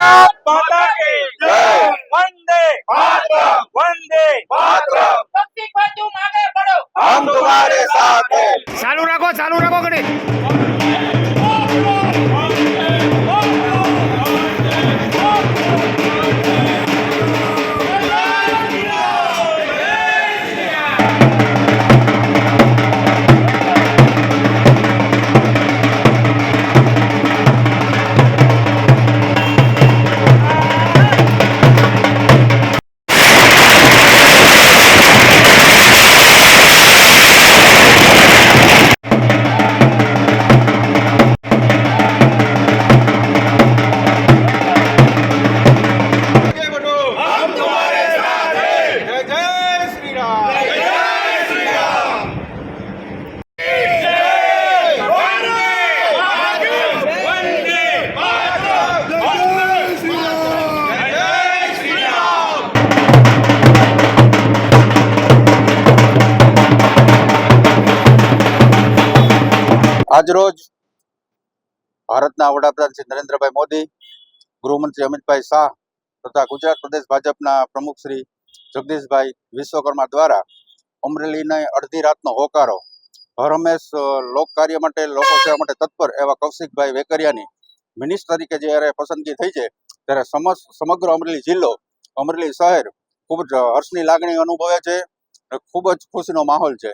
માતા કી જય. વંદે માતરમ. વંદે માતરમ. શક્તિ પાછું ચાલુ રાખો ચાલુ રાખો ગણેશ આજરોજ ભારતના વડાપ્રધાન શ્રી નરેન્દ્રભાઈ મોદી, ગૃહમંત્રી અમિતભાઈ શાહ તથા ગુજરાત પ્રદેશ ભાજપના પ્રમુખ શ્રી જગદીશભાઈ વિશ્વકર્મા દ્વારા અમરેલીને અડધી રાતનો હોકારો. હર હંમેશ લોક માટે, લોકો સેવા માટે તત્પર એવા કૌશિકભાઈ વેકરિયાની મિનિસ્ટર તરીકે જ્યારે પસંદગી થઈ છે, ત્યારે સમગ્ર અમરેલી જિલ્લો, અમરેલી શહેર ખૂબ જ હર્ષની લાગણી અનુભવે છે ખૂબ જ ખુશીનો માહોલ છે.